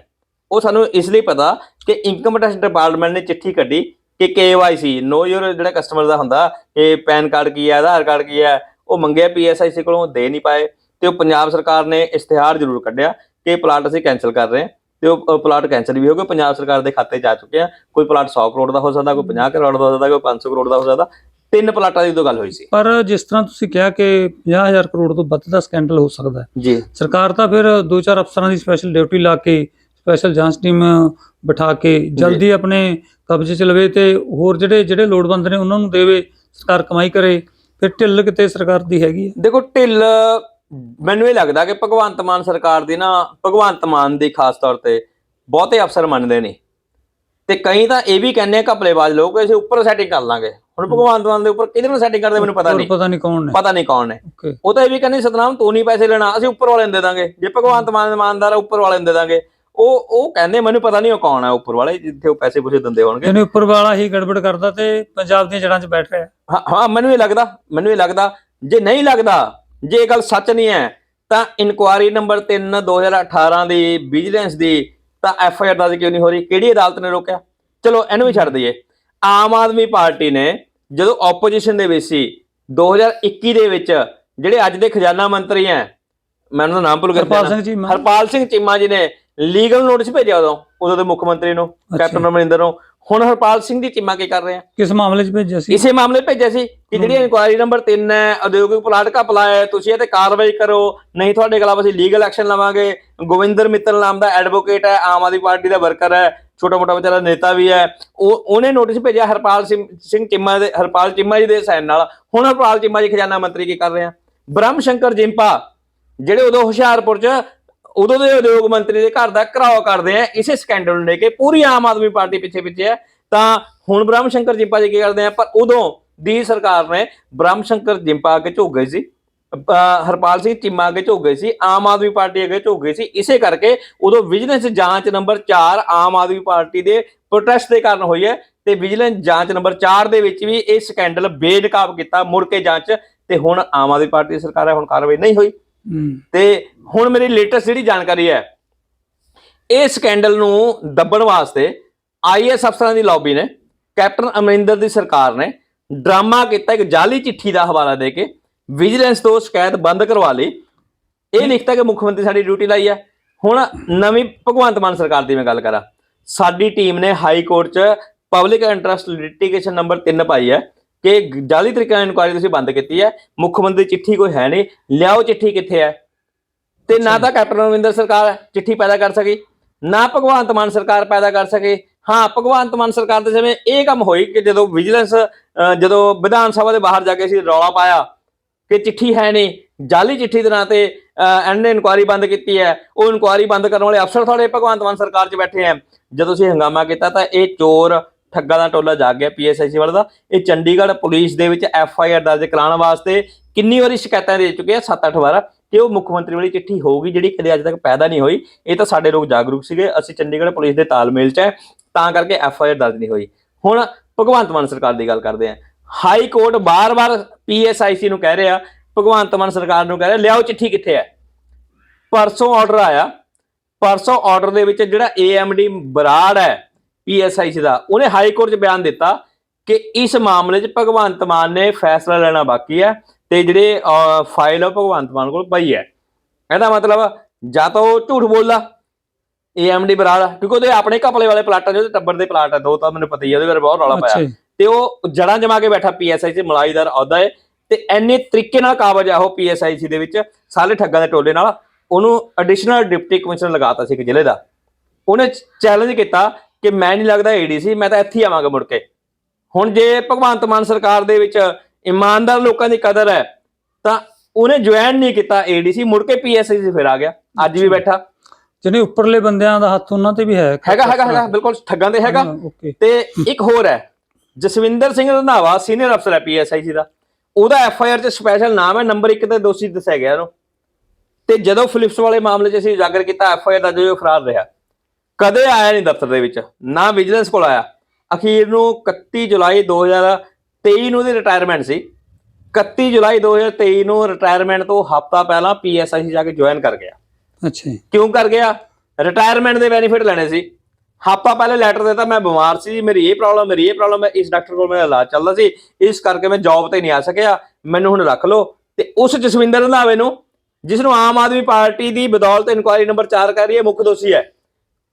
ਉਹ ਸਾਨੂੰ ਇਸ ਲਈ ਪਤਾ ਕਿ ਇਨਕਮ ਟੈਕਸ ਡਿਪਾਰਟਮੈਂਟ ਨੇ ਚਿੱਠੀ ਕੱਢੀ ਕਿ KYC ਨੋ ਯੂਰ ਜਿਹੜਾ ਕਸਟਮਰ ਦਾ ਹੁੰਦਾ, ਇਹ ਪੈਨ ਕਾਰਡ ਕੀ ਹੈ ਆਧਾਰ ਕਾਰਡ ਕੀ ਹੈ ਉਹ ਮੰਗਿਆ ਪੀਐਸਆਈਸੀ ਕੋਲੋਂ ਦੇ ਨਹੀਂ ਪਾਏ ਤੇ ਉਹ ਪੰਜਾਬ ਸਰਕਾਰ ਨੇ ਇਸ਼ਤਿਹਾਰ ਜ਼ਰੂਰ ਕੱਢਿਆ ਕਿ ਪਲਾਟ ਅਸੀਂ ਕੈਨਸਲ ਕਰ ਰਹੇ ਹਾਂ ਤੇ ਉਹ ਪਲਾਟ ਕੈਨਸਲ ਵੀ ਹੋ ਗਏ ਪੰਜਾਬ ਸਰਕਾਰ ਦੇ ਖਾਤੇ 'ਚ ਆ ਚੁੱਕੇ ਆ। ਕੋਈ ਪਲਾਟ 100 ਕਰੋੜ ਦਾ ਹੋ ਸਕਦਾ, ਕੋਈ 50 ਕਰੋੜ ਦਾ ਹੋ ਸਕਦਾ, ਕੋਈ 500 ਕਰੋੜ ਦਾ ਹੋ ਸਕਦਾ। ਤਿੰਨ ਪਲਾਟਾਂ ਦੀ ਉਦੋਂ ਗੱਲ ਹੋਈ ਸੀ। ਪਰ ਜਿਸ ਤਰ੍ਹਾਂ ਤੁਸੀਂ ਕਿਹਾ ਕਿ 50000 ਕਰੋੜ ਤੋਂ ਵੱਧ ਦਾ ਸਕੈਂਡਲ ਹੋ ਸਕਦਾ ਹੈ। ਜੀ। ਸਰਕਾਰ ਤਾਂ ਫਿਰ ਦੋ ਚਾਰ ਅਫਸਰਾਂ ਦੀ ਸਪੈਸ਼ਲ ਡਿਊਟੀ ਲਾ ਕੇ ਸਪੈਸ਼ਲ ਜਾਂਚ ਟੀਮ ਬਿਠਾ ਕੇ ਜਲਦੀ ਆਪਣੇ ਕਬਜ਼ੇ 'ਚ ਲਵੇ ਤੇ ਹੋਰ ਜਿਹੜੇ ਜਿਹੜੇ ਲੋੜਵੰਦ ਨੇ ਉਹਨਾਂ ਨੂੰ ਦੇਵੇ ਸਰਕਾਰ ਕਮਾਈ ਕਰੇ। ਫਿਰ ਢਿੱਲ ਕਿਤੇ ਸਰਕਾਰ ਦੀ ਹੈਗੀ ਹੈ। ਦੇਖੋ ਢਿੱਲ ਮੈਨੂੰ ਇਹ ਲੱਗਦਾ ਕਿ ਭਗਵੰਤ ਮਾਨ ਸਰਕਾਰ ਦੀ ਨਾ ਭਗਵੰਤ ਮਾਨ ਦੀ ਖਾਸ ਤੌਰ ਤੇ ਬਹੁਤੇ ਅਫਸਰ ਮੰਨਦੇ ਨਹੀਂ ਤੇ ਕਈ ਤਾਂ ਇਹ ਵੀ ਕਹਿੰਦੇ ਆ ਘਪਲੇਬਾਜ਼ ਲੋਕ ਅਸੀਂ ਉੱਪਰ ਸੈਟਿੰਗ ਕਰ ਲਾਂਗੇ। ਹੁਣ ਭਗਵੰਤ ਮਾਨ ਦੇ ਉੱਪਰ ਕਿਹਦੇ ਨਾਲ ਸੈਟਿੰਗ ਕਰਦੇ ਮੈਨੂੰ ਪਤਾ ਨਹੀਂ। ਪਤਾ ਨਹੀਂ ਕੌਣ ਨੇ। ਪਤਾ ਨਹੀਂ ਕੌਣ ਨੇ। ਉਹ ਤਾਂ ਇਹ ਵੀ ਕਹਿੰਦੇ ਸਤਨਾਮ ਤੂੰ ਨਹੀਂ ਪੈਸੇ ਲੈਣਾ ਅਸੀਂ ਉੱਪਰ ਵਾਲੇ ਨੂੰ ਦੇ ਦਾਂਗੇ। ਜੇ ਭਗਵੰਤ ਮਾਨ ਇਮਾਨਦਾਰ ਆ ਉੱਪਰ ਵਾਲੇ ਨੂੰ ਦੇ ਦਾਂਗੇ। ਉਹ ਉਹ ਕਹਿੰਦੇ ਮੈਨੂੰ ਪਤਾ ਨਹੀਂ ਉਹ ਕੌਣ ਹੈ ਉੱਪਰ ਵਾਲੇ ਜਿੱਥੇ ਉਹ ਪੈਸੇ ਪੂਸੇ ਦਿੰਦੇ ਹੋਣਗੇ। ਇਹਨੇ ਉੱਪਰ ਵਾਲਾ ਹੀ ਗੜਬੜ ਕਰਦਾ ਤੇ ਪੰਜਾਬ ਦੀਆਂ ਜੜ੍ਹਾਂ 'ਚ ਬੈਠ ਰਿਹਾ। ਹਾਂ ਹਾਂ ਮੈਨੂੰ ਇਹ ਲੱਗਦਾ ਮੈਨੂੰ ਇਹ ਲੱਗਦਾ ਜੇ ਨਹੀਂ ਲੱਗਦਾ ਜੇ ਇਹ ਗੱਲ ਸੱਚ ਨਹੀਂ ਹੈ ਤਾਂ ਇਨਕੁਆਰੀ ਨੰਬਰ 3 2018 ਦੀ ਵਿਜੀਲੈਂਸ ਦੀ ਤਾਂ ਐਫ ਆਈ ਆਰ ਦਰਜ ਕਿਉਂ ਨਹੀਂ ਹੋ ਰਹੀ? ਕਿਹੜੀ ਅਦਾਲਤ ਨੇ ਰੋਕਿਆ? ਚਲੋ ਇਹਨੂੰ ਵੀ ਛੱਡ ਦਈਏ। ਆਮ ਆਦਮੀ ਪਾਰਟੀ ਨੇ ਜਦੋਂ ਆਪੋਜੀਸ਼ਨ ਦੇ ਵਿੱਚ ਸੀ 2021 ਦੇ ਵਿੱਚ ਜਿਹੜੇ ਅੱਜ ਦੇ ਖਜ਼ਾਨਾ ਮੰਤਰੀ ਹੈ ਮੈਂ ਉਹਨਾਂ ਦਾ ਨਾਮ ਭੁੱਲ ਗਿਆ ਹਰਪਾਲ ਸਿੰਘ ਜੀ ਮੈਂ- ਹਰਪਾਲ ਸਿੰਘ ਚੀਮਾ ਜੀ ਨੇ ਲੀਗਲ ਨੋਟਿਸ ਭੇਜਿਆ ਉਦੋਂ ਉਦੋਂ ਦੇ ਮੁੱਖ ਮੰਤਰੀ ਨੂੰ ਕੈਪਟਨ ਅਮਰਿੰਦਰ ਨੂੰ। ਹੁਣ ਹਰਪਾਲ ਸਿੰਘ ਜੀ ਚੀਮਾ ਕੀ ਕਰ ਰਹੇ ਆ? ਕਿਸ ਮਾਮਲੇ 'ਚ ਭੇਜਿਆ ਸੀ? ਇਸੇ ਮਾਮਲੇ 'ਚ ਭੇਜਿਆ ਸੀ ਕਿ ਜਿਹੜੀ ਇਨਕੁਆਇਰੀ ਨੰਬਰ 3 ਹੈ ਉਦਯੋਗਿਕ ਪਲਾਟ ਘਪਲਾ ਹੈ ਤੁਸੀਂ ਇਹ ਤੇ ਕਾਰਵਾਈ ਕਰੋ ਨਹੀਂ ਤੁਹਾਡੇ ਖਿਲਾਫ ਅਸੀਂ ਲੀਗਲ ਐਕਸ਼ਨ ਲਵਾਂਗੇ। ਗੋਵਿੰਦਰ ਮਿੱਤਲ ਨਾਮ ਦਾ ਐਡਵੋਕੇਟ ਹੈ ਆਮ ਆਦਮੀ ਪਾਰਟੀ ਦਾ ਵਰਕਰ ਹੈ ਛੋਟਾ ਮੋਟਾ ਵਿਚਾਰਾ ਨੇਤਾ ਵੀ ਹੈ। ਉਹ, ਉਹਨੇ ਨੋਟਿਸ ਭੇਜਿਆ ਹਰਪਾਲ ਸਿੰਘ ਸਿੰਘ ਚਿੰਮਾ ਦੇ, ਹਰਪਾਲ ਚਿੰਮਾ ਜੀ ਦੇ ਸਾਈਨ ਨਾਲ। ਹੁਣ ਹਰਪਾਲ ਚਿੰਮਾ ਜੀ ਖਜ਼ਾਨਾ ਮੰਤਰੀ ਕੀ ਕਰ ਰਹੇ ਆ? ਬ੍ਰਹਮ ਸ਼ੰਕਰ ਜਿੰਪਾ, ਜਿਹੜੇ ਉਦੋਂ ਹੁਸ਼ਿਆਰਪੁਰ 'ਚ, ਉਦੋਂ ਦੇ ਉਦਯੋਗ ਮੰਤਰੀ ਦੇ ਘਰ ਦਾ ਘਰਾਓ ਕਰਦੇ ਆ, ਇਸੇ ਸਕੈਂਡਲ ਨੂੰ ਲੈ ਕੇ ਪੂਰੀ ਆਮ ਆਦਮੀ ਪਾਰਟੀ ਪਿੱਛੇ ਪਿੱਛੇ ਹੈ ਤਾਂ ਹੁਣ ਬ੍ਰਹਮ ਸ਼ੰਕਰ ਜਿੰਪਾ ਜੀ ਕੀ ਕਰਦੇ ਆ? ਪਰ ਉਦੋਂ ਦੀ ਸਰਕਾਰ ਨੇ ਬ੍ਰਹਮ ਸ਼ੰਕਰ ਜਿੰਪਾ ਅੱਗੇ ਝੁਕ ਗਈ ਸੀ। ਹਰਪਾਲ ਸਿੰਘ ਚੀਮਾ ਅੱਗੇ ਝੁਕ ਗਈ ਸੀ ਆਮ ਆਦਮੀ ਪਾਰਟੀ ਅੱਗੇ ਝੁਕ ਗਈ ਸੀ। ਇਸੇ ਕਰਕੇ ਉਦੋਂ ਵਿਜੀਲੈਂਸ ਜਾਂਚ ਨੰਬਰ 4 ਆਮ ਆਦਮੀ ਪਾਰਟੀ ਦੇ ਪ੍ਰੋਟੈਸਟ ਦੇ ਕਾਰਨ ਹੋਈ ਹੈ ਤੇ ਵਿਜੀਲੈਂਸ ਜਾਂਚ ਨੰਬਰ 4 ਦੇ ਵਿੱਚ ਵੀ ਇਹ ਸਕੈਂਡਲ ਬੇਨਕਾਬ ਕੀਤਾ ਮੁੜ ਕੇ ਜਾਂਚ ਤੇ ਹੁਣ ਆਮ ਆਦਮੀ ਪਾਰਟੀ ਦੀ ਸਰਕਾਰ ਹੈ ਹੁਣ ਕਾਰਵਾਈ ਨਹੀਂ ਹੋਈ। ਤੇ ਹੁਣ ਮੇਰੀ ਲੇਟੈਸਟ ਜਿਹੜੀ ਜਾਣਕਾਰੀ ਹੈ ਇਹ ਸਕੈਂਡਲ ਨੂੰ ਦੱਬਣ ਵਾਸਤੇ ਆਈਐਸ ਅਫਸਰਾਂ ਦੀ ਲੌਬੀ ਨੇ ਕੈਪਟਨ ਅਮਰਿੰਦਰ ਦੀ ਸਰਕਾਰ ਨੇ ਡਰਾਮਾ ਕੀਤਾ ਇੱਕ ਜਾਲੀ ਚਿੱਠੀ ਦਾ ਹਵਾਲਾ ਦੇ ਕੇ ਵਿਜੀਲੈਂਸ ਤੋਂ ਸ਼ਿਕਾਇਤ ਬੰਦ ਕਰਵਾ ਲਈ। ਇਹ ਲਿਖਤਾ ਕਿ ਮੁੱਖ ਮੰਤਰੀ ਸਾਡੀ ਡਿਊਟੀ ਲਾਈ ਹੈ ਹੁਣ ਨਵੀਂ ਭਗਵੰਤ ਮਾਨ ਸਰਕਾਰ ਦੀ ਮੈਂ ਗੱਲ ਕਰਾਂ। ਸਾਡੀ ਟੀਮ ਨੇ ਹਾਈ ਕੋਰਟ 'ਚ ਪਬਲਿਕ ਇੰਟਰਸਟ ਲਿਟੀਗੇਸ਼ਨ ਨੰਬਰ 3 ਪਾਈ ਹੈ ਕਿ ਜਾਲੀ ਤਰੀਕੇ ਨਾਲ ਇਨਕੁਆਇਰੀ ਤੁਸੀਂ ਬੰਦ ਕੀਤੀ ਹੈ ਮੁੱਖ ਮੰਤਰੀ ਚਿੱਠੀ ਕੋਈ ਹੈ ਨਹੀਂ। ਲਿਆਓ ਚਿੱਠੀ ਕਿੱਥੇ ਹੈ ਤੇ ਨਾ ਤਾਂ ਕੈਪਟਨ ਅਮਰਿੰਦਰ ਸਰਕਾਰ ਚਿੱਠੀ ਪੈਦਾ ਕਰ ਸਕੀ ਨਾ ਭਗਵੰਤ ਮਾਨ ਸਰਕਾਰ ਪੈਦਾ ਕਰ ਸਕੇ। ਹਾਂ ਭਗਵੰਤ ਮਾਨ ਸਰਕਾਰ ਦੇ ਸਮੇਂ ਇਹ ਕੰਮ ਹੋਈ ਕਿ ਜਦੋਂ ਵਿਜੀਲੈਂਸ ਜਦੋਂ ਵਿਧਾਨ ਸਭਾ ਦੇ ਬਾਹਰ ਜਾ ਕੇ ਅਸੀਂ ਰੌਲਾ ਪਾਇਆ ਕਿ ਚਿੱਠੀ ਹੈ ਨਹੀਂ। ਜਾਲੀ ਚਿੱਠੀ ਦੇ ਨਾਂ ਤੇ ਐਨ ਇਨਕੁਆਰੀ ਬੰਦ ਕੀਤੀ ਹੈ। ਉਹ ਇਨਕੁਆਰੀ ਬੰਦ ਕਰਨ ਵਾਲੇ ਅਫਸਰ ਤੁਹਾਡੇ ਭਗਵੰਤ ਮਾਨ ਸਰਕਾਰ 'ਚ ਬੈਠੇ ਆ ਜਦੋਂ ਤੁਸੀਂ ਹੰਗਾਮਾ ਕੀਤਾ ਤਾਂ ਇਹ ਚੋਰ ਠੱਗਾ ਦਾ ਟੋਲਾ ਜਾਗ ਗਿਆ ਪੀਐਸਆਈਸੀ ਵਾਲਾ ਦਾ। ਇਹ ਚੰਡੀਗੜ੍ਹ ਪੁਲਿਸ ਦੇ ਵਿੱਚ ਐਫ ਆਈ ਆਰ ਦਰਜ ਕਰਾਉਣ ਵਾਸਤੇ ਕਿੰਨੀ ਵਾਰੀ ਸ਼ਿਕਾਇਤਾਂ ਦੇ ਚੁੱਕੇ ਆ? 7-8 ਵਾਰ। ਕਿ ਉਹ ਮੁੱਖ ਮੰਤਰੀ ਵਾਲੀ ਚਿੱਠੀ ਹੋਊਗੀ ਜਿਹੜੀ ਕਦੇ ਅੱਜ ਤੱਕ ਪੈਦਾ ਨਹੀਂ ਹੋਈ। ਇਹ ਤਾਂ ਸਾਡੇ ਲੋਕ ਜਾਗਰੂਕ ਸੀਗੇ। ਅਸੀਂ ਚੰਡੀਗੜ੍ਹ ਪੁਲਿਸ ਦੇ ਤਾਲਮੇਲ 'ਚ ਹੈ। ਤਾਂ ਕਰਕੇ ਐਫ ਆਈ ਆਰ ਦਰਜ ਨਹੀਂ ਹੋਈ। ਹੁਣ ਭਗਵੰਤ ਮਾਨ ਸਰਕਾਰ ਦੀ ਗੱਲ ਕਰਦੇ ਆ ਹਾਈ ਕੋਰਟ ਬਾਰ-ਬਾਰ ਪੀਐਸਆਈਸੀ ਨੂੰ ਕਹਿ ਰਿਹਾ, ਭਗਵੰਤ ਮਾਨ ਸਰਕਾਰ ਨੂੰ ਕਹਿ ਰਿਹਾ, ਲਿਆਓ ਚਿੱਠੀ ਕਿੱਥੇ ਹੈ? ਪਰਸੋਂ ਆਰਡਰ ਆਇਆ। ਪਰਸੋਂ ਆਰਡਰ ਦੇ ਵਿੱਚ ਜਿਹੜਾ ਏਐਮਡੀ ਬਰਾੜ ਹੈ ਪੀਐਸਆਈਸੀ ਦਾ, ਉਹਨੇ ਹਾਈ ਕੋਰਟ 'ਚ ਬਿਆਨ ਦਿੱਤਾ ਕਿ ਇਸ ਮਾਮਲੇ 'ਚ ਭਗਵੰਤ ਮਾਨ ਨੇ ਫੈਸਲਾ ਲੈਣਾ ਬਾਕੀ ਹੈ ਤੇ ਜਿਹੜੇ ਫਾਈਲ ਉਹ ਭਗਵੰਤ ਮਾਨ ਕੋਲ ਪਈ ਹੈ। ਇਹਦਾ ਮਤਲਬ ਜਾਂ ਤਾਂ ਉਹ ਝੂਠ ਬੋਲਦਾ ਏਐਮਡੀ ਬਰਾੜ, ਕਿਉਂਕਿ ਉਹਦੇ ਆਪਣੇ ਘਪਲੇ ਵਾਲੇ ਪਲਾਟਾਂ ਦੇ, ਉਹਦੇ ਟੱਬਰ ਦੇ ਪਲਾਟ ਆ, ਦੋ ਤਾਂ ਮੈਨੂੰ ਪਤਾ ਹੀ ਹੈ ਉਹਦੇ ਬਾਰੇ ਬਹੁਤ ਰੌਲਾ ਅੱਛਾ ਪਾਇਆ ਤੇ ਉਹ ਜੜਾਂ ਜਮਾ ਕੇ ਬੈਠਾ ਪੀਐਸਆਈ 'ਚ ਮਲਾਈਦਾਰ ਅਹੁਦਾ ਹੈ ਤੇ ਐਨੇ ਤਰੀਕੇ ਨਾਲ ਕਾਬਜ ਆ ਉਹ ਪੀਐਸਆਈਸੀ ਦੇ ਵਿੱਚ ਸਾਰੇ ਠੱਗਾਂ ਦੇ ਟੋਲੇ ਨਾਲ। ਉਹਨੂੰ ਐਡੀਸ਼ਨਲ ਡਿਪਟੀ ਕਮਿਸ਼ਨਰ ਲਗਾਤਾ ਸੀ ਇੱਕ ਜ਼ਿਲ੍ਹੇ ਦਾ। ਉਹਨੇ ਚੈਲੰਜ ਕੀਤਾ ਕਿ ਮੈਂ ਨਹੀਂ ਲੱਗਦਾ ਏਡੀਸੀ ਮੈਂ ਤਾਂ ਇੱਥੇ ਹੀ ਆਵਾਂਗਾ ਮੁੜ ਕੇ। ਹੁਣ ਜੇ ਭਗਵੰਤ ਮਾਨ ਸਰਕਾਰ ਦੇ ਵਿੱਚ ਇਮਾਨਦਾਰ ਲੋਕਾਂ ਦੀ ਕਦਰ ਹੈ ਤਾਂ ਉਹਨੇ ਜੁਆਇਨ ਨਹੀਂ ਕੀਤਾ ਏਡੀਸੀ ਮੁੜ ਕੇ ਪੀਐਸਆਈ 'ਚ ਫਿਰ ਆ ਗਿਆ। ਅੱਜ ਵੀ ਬੈਠਾ। ਜਿਹੜੇ ਉੱਪਰਲੇ ਬੰਦਿਆਂ ਦਾ ਹੱਥ ਉਹਨਾਂ ਤੇ ਵੀ ਹੈ। ਹੈਗਾ ਹੈਗਾ ਹੈਗਾ ਬਿਲਕੁਲ ਠੱਗਾਂ ਦੇ ਹੈਗਾ। ਤੇ ਇੱਕ ਹੋਰ ਹੈ ਜਸਵਿੰਦਰ ਸਿੰਘ ਰੰਧਾਵਾ ਸੀਨੀਅਰ ਅਫਸਰ ਹੈ ਪੀਐਸਆਈ ਦਾ। ਉਹਦਾ ਐਫ ਆਈ ਆਰ 'ਚ ਸਪੈਸ਼ਲ ਨਾਮ ਹੈ ਨੰਬਰ 1 ਤੇ ਦੋਸ਼ੀ ਦੱਸਿਆ ਗਿਆ ਉਹਨੂੰ ਤੇ ਜਦੋਂ ਫਿਲਿਪਸ ਵਾਲੇ ਮਾਮਲੇ 'ਚ ਅਸੀਂ ਉਜਾਗਰ ਕੀਤਾ ਐਫ ਆਈ ਆਰ ਦਾ ਜੋ ਫਰਾਰ ਰਿਹਾ ਕਦੇ ਆਇਆ ਨਹੀਂ ਦਫ਼ਤਰ ਦੇ ਵਿੱਚ ਨਾ ਵਿਜੀਲੈਂਸ ਕੋਲ ਆਇਆ। ਅਖੀਰ ਨੂੰ 31 ਜੁਲਾਈ 2023 ਨੂੰ ਦੀ ਰਿਟਾਇਰਮੈਂਟ ਸੀ। 31 ਜੁਲਾਈ 2023 ਨੂੰ ਰਿਟਾਇਰਮੈਂਟ ਤੋਂ ਹਫ਼ਤਾ ਪਹਿਲਾਂ ਪੀਐਸਆਈ ਜਾ ਕੇ ਜੁਆਇਨ ਕਰ ਗਿਆ। ਅੱਛਾ ਜੀ। ਕਿਉਂ ਕਰ ਗਿਆ? ਰਿਟਾਇਰਮੈਂਟ ਦੇ ਬੈਨੀਫਿਟ ਲੈਣੇ ਸੀ। ਹਾਪਾ ਪਹਿਲੇ ਲੈਟਰ ਦਿੱਤਾ, ਮੈਂ ਬਿਮਾਰ ਸੀ, ਮੇਰੀ ਇਹ ਪ੍ਰੋਬਲਮ ਮੇਰੀ ਇਹ ਪ੍ਰੋਬਲਮ ਹੈ ਇਸ ਡਾਕਟਰ ਕੋਲ ਮੇਰਾ ਇਲਾਜ ਚੱਲਦਾ ਸੀ, ਇਸ ਕਰਕੇ ਮੈਂ ਜੌਬ ਤੇ ਨਹੀਂ ਆ ਸਕਿਆ, ਮੈਨੂੰ ਹੁਣ ਰੱਖ ਲਓ। ਤੇ ਉਸ ਜਸਵਿੰਦਰ ਰੰਧਾਵੇ ਨੂੰ ਜਿਸ ਨੂੰ ਆਮ ਆਦਮੀ ਪਾਰਟੀ ਦੀ ਬਦੌਲਤ ਇਨਕੁਆਇਰੀ ਨੰਬਰ 4 ਕਰ ਰਹੀ ਹੈ, ਮੁੱਖ ਦੋਸ਼ੀ ਹੈ।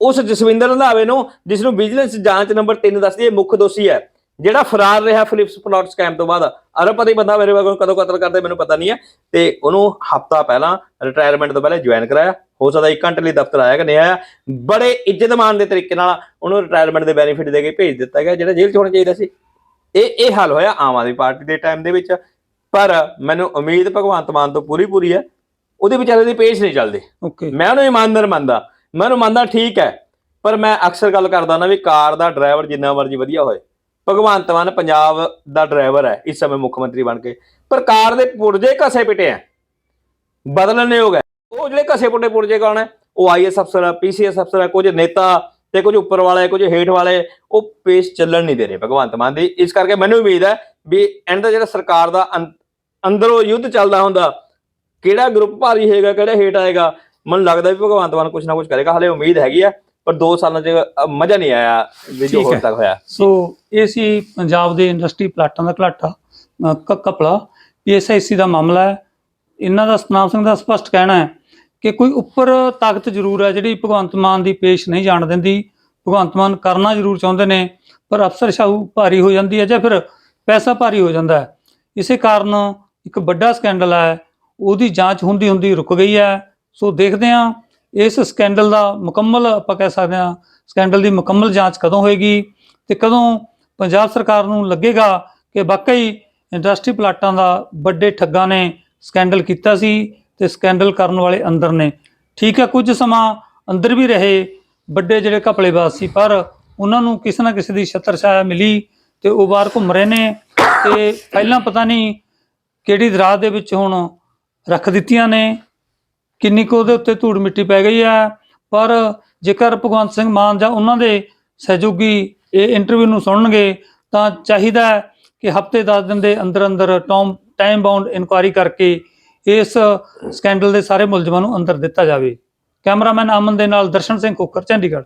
ਉਸ ਜਸਵਿੰਦਰ ਰੰਧਾਵੇ ਨੂੰ ਜਿਸ ਨੂੰ ਵਿਜੀਲੈਂਸ ਜਾਂਚ ਨੰਬਰ 3 ਦੱਸਦੀ ਹੈ, ਮੁੱਖ ਦੋਸ਼ੀ ਹੈ। ਜਿਹੜਾ ਫਰਾਰ ਰਿਹਾ ਫਿਲਿਪਸ ਪਲਾਟ ਸਕੈਮ ਤੋਂ ਬਾਅਦ ਅਰਬਪਤੀ ਬੰਦਾ ਮੇਰੇ ਕੋਲ ਕਦੋਂ ਕਤਲ ਕਰਦੇ ਮੈਨੂੰ ਪਤਾ ਨਹੀਂ ਹੈ ਤੇ ਉਹਨੂੰ ਹਫਤਾ ਪਹਿਲਾਂ ਰਿਟਾਇਰਮੈਂਟ ਤੋਂ ਪਹਿਲੇ ਜੁਆਇਨ ਕਰਾਇਆ ਹੋ ਸਕਦਾ 1 ਘੰਟੇ ਲਈ ਦਫ਼ਤਰ ਆਇਆ ਕਿ ਨਹੀਂ ਆਇਆ ਬੜੇ ਇੱਜ਼ਤਮਾਨ ਦੇ ਤਰੀਕੇ ਨਾਲ ਉਹਨੂੰ ਰਿਟਾਇਰਮੈਂਟ ਦੇ ਬੈਨੀਫਿਟ ਦੇ ਕੇ ਭੇਜ ਦਿੱਤਾ ਗਿਆ ਜਿਹੜਾ ਜੇਲ੍ਹ ਚ ਹੋਣਾ ਚਾਹੀਦਾ ਸੀ। ਇਹ ਇਹ ਹੱਲ ਹੋਇਆ ਆਮ ਆਦਮੀ ਪਾਰਟੀ ਦੇ ਟਾਈਮ ਦੇ ਵਿੱਚ ਪਰ ਮੈਨੂੰ ਉਮੀਦ ਭਗਵੰਤ ਮਾਨ ਤੋਂ ਪੂਰੀ ਪੂਰੀ ਹੈ ਉਹਦੇ ਵਿਚਾਰੇ ਦੀ ਪੇਸ਼ ਨਹੀਂ ਚੱਲਦੀ। ਓਕੇ ਮੈਂ ਉਹਨੂੰ ਇਮਾਨਦਾਰ ਮੰਨਦਾ ਮੈਂ ਉਹਨੂੰ ਮੰਨਦਾ ਠੀਕ ਹੈ ਪਰ ਮੈਂ ਅਕਸਰ ਗੱਲ ਕਰਦਾ ਨਾ ਵੀ ਕਾਰ ਦਾ ਡਰਾਈਵਰ ਜਿੰਨਾ ਮਰਜ਼ੀ ਵਧੀਆ ਹੋਏ। ਭਗਵੰਤ ਮਾਨ ਪੰਜਾਬ ਦਾ ਡਰਾਈਵਰ ਹੈ, ਇਸ ਸਮੇਂ ਮੁੱਖ ਮੰਤਰੀ ਬਣ ਕੇ। ਪ੍ਰਕਾਰ ਦੇ ਪੁਰਜੇ ਘਸੇ ਪਿਟੇ ਆ। ਬਦਲਣ ਯੋਗ ਹੈ। ਉਹ ਜਿਹੜੇ ਘਸੇ ਪੁੱਟੇ ਪੁਰਜੇ ਕੌਣ ਹੈ? ਉਹ ਆਈਐਸ ਅਫਸਰ ਹੈ ਪੀਸੀਐਸ ਅਫਸਰ ਹੈ, ਕੁਝ ਨੇਤਾ ਤੇ ਕੁਝ ਉੱਪਰ ਵਾਲੇ, ਕੁਝ ਹੇਠ ਵਾਲੇ, ਉਹ ਪੇਸ਼ ਚੱਲਣ ਨਹੀਂ ਦੇ ਰਹੇ ਭਗਵੰਤ ਮਾਨ ਦੀ। ਇਸ ਕਰਕੇ ਮੈਨੂੰ ਉਮੀਦ ਹੈ ਵੀ ਐਂਡ ਦਾ ਜਿਹੜਾ ਸਰਕਾਰ ਦਾ ਅੰ- ਅੰਦਰੋਂ ਯੁੱਧ ਚੱਲਦਾ ਹੁੰਦਾ, ਕਿਹੜਾ ਗਰੁੱਪ ਭਾਰੀ ਹੋਏਗਾ, ਕਿਹੜਾ ਹੇਠ ਆਏਗਾ, ਮੈਨੂੰ ਲੱਗਦਾ ਵੀ ਭਗਵੰਤ ਮਾਨ ਕੁਝ ਨਾ ਕੁਝ ਕਰੇਗਾ। ਹਲੇ ਉਮੀਦ ਹੈਗੀ ਆ ਪਰ 2 ਸਾਲਾਂ 'ਚ ਮਜ਼ਾ ਨਹੀਂ ਆਇਆ ਵੀ ਜੋ ਠੀਕ ਹੁਣ ਹੈ। ਤੱਕ ਹੋਇਆ। ਸੋ ਇਹ ਸੀ ਪੰਜਾਬ ਦੇ ਇੰਡਸਟਰੀ ਪਲਾਟਾਂ ਦਾ ਘਲਾਟਾ ਅ, ਕ- ਕਪੜਾ ਪੀਐਸਆਈਸੀ ਦਾ ਮਾਮਲਾ ਹੈ। ਇਹਨਾਂ ਦਾ ਸਤਨਾਮ ਸਿੰਘ ਦਾ ਸਪਸ਼ਟ ਕਹਿਣਾ ਹੈ ਕਿ ਕੋਈ ਉੱਪਰ ਤਾਕਤ ਜ਼ਰੂਰ ਹੈ ਜਿਹੜੀ ਭਗਵੰਤ ਮਾਨ ਦੀ ਪੇਸ਼ ਨਹੀਂ ਜਾਣ ਦਿੰਦੀ। ਭਗਵੰਤ ਮਾਨ ਕਰਨਾ ਜ਼ਰੂਰ ਚਾਹੁੰਦੇ ਨੇ ਪਰ ਅਫਸਰ ਸ਼ਾਹੂ ਭਾਰੀ ਹੋ ਜਾਂਦੀ ਹੈ ਜਾਂ ਫਿਰ ਪੈਸਾ ਭਾਰੀ ਹੋ ਜਾਂਦਾ ਹੈ। ਇਸੇ ਕਾਰਨ ਇੱਕ ਵੱਡਾ ਸਕੈਂਡਲ ਹੈ ਉਹਦੀ ਜਾਂਚ ਹੁੰਦੀ ਹੁੰਦੀ ਰੁਕ ਗਈ ਹੈ। ਸੋ ਦੇਖਦੇ ਹਾਂ ਇਸ ਸਕੈਂਡਲ ਦਾ ਮੁਕੰਮਲ ਆਪਾਂ ਕਹਿ ਸਕਦੇ ਹਾਂ, ਸਕੈਂਡਲ ਦੀ ਮੁਕੰਮਲ ਜਾਂਚ ਕਦੋਂ ਹੋਏਗੀ ਤੇ ਕਦੋਂ ਪੰਜਾਬ ਸਰਕਾਰ ਨੂੰ ਲੱਗੇਗਾ ਕਿ ਵਾਕਈ ਇੰਡਸਟਰੀ ਪਲਾਟਾਂ ਦਾ ਵੱਡੇ ਠੱਗਾਂ ਨੇ ਸਕੈਂਡਲ ਕੀਤਾ ਸੀ ਤੇ ਸਕੈਂਡਲ ਕਰਨ ਵਾਲੇ ਅੰਦਰ ਨੇ। ਠੀਕ ਹੈ, ਕੁਝ ਸਮਾਂ ਅੰਦਰ ਵੀ ਰਹੇ, ਵੱਡੇ ਜਿਹੜੇ ਘਪਲੇਬਾਜ਼ ਸੀ, ਪਰ ਉਹਨਾਂ ਨੂੰ ਕਿਸੇ ਨਾ ਕਿਸੇ ਦੀ ਛਤਰ ਛਾਇਆ ਮਿਲੀ ਤੇ ਉਹ ਬਾਹਰ ਘੁੰਮ ਰਹੇ ਨੇ ਤੇ ਪਹਿਲਾਂ ਪਤਾ ਨਹੀਂ ਕਿਹੜੀ ਦਰਾਜ ਦੇ ਵਿੱਚ ਹੁਣ ਰੱਖ ਦਿੱਤੀਆਂ ਨੇ। ਕਿੰਨੀ ਕੁ ਉਹਦੇ ਉੱਤੇ ਧੂੜ ਮਿੱਟੀ ਪੈ ਗਈ ਹੈ। ਪਰ ਜੇਕਰ ਭਗਵੰਤ ਸਿੰਘ ਮਾਨ ਜਾਂ ਉਹਨਾਂ ਦੇ ਸਹਿਯੋਗੀ ਇਹ ਇੰਟਰਵਿਊ ਨੂੰ ਸੁਣਨਗੇ, ਤਾਂ ਚਾਹੀਦਾ ਹੈ ਕਿ ਹਫ਼ਤੇ 10 ਦਿਨ ਦੇ ਅੰਦਰ ਅੰਦਰ ਟਾਈਮ ਟਾਈਮ ਬਾਉਂਡ ਇਨਕੁਆਇਰੀ ਕਰਕੇ ਇਸ ਸਕੈਂਡਲ ਦੇ ਸਾਰੇ ਮੁਲਜ਼ਮਾਂ ਨੂੰ ਅੰਦਰ ਦਿੱਤਾ ਜਾਵੇ। ਕੈਮਰਾਮੈਨ ਅਮਨ ਦੇ ਨਾਲ ਦਰਸ਼ਨ ਸਿੰਘ ਕੋਕਰ, ਚੰਡੀਗੜ੍ਹ।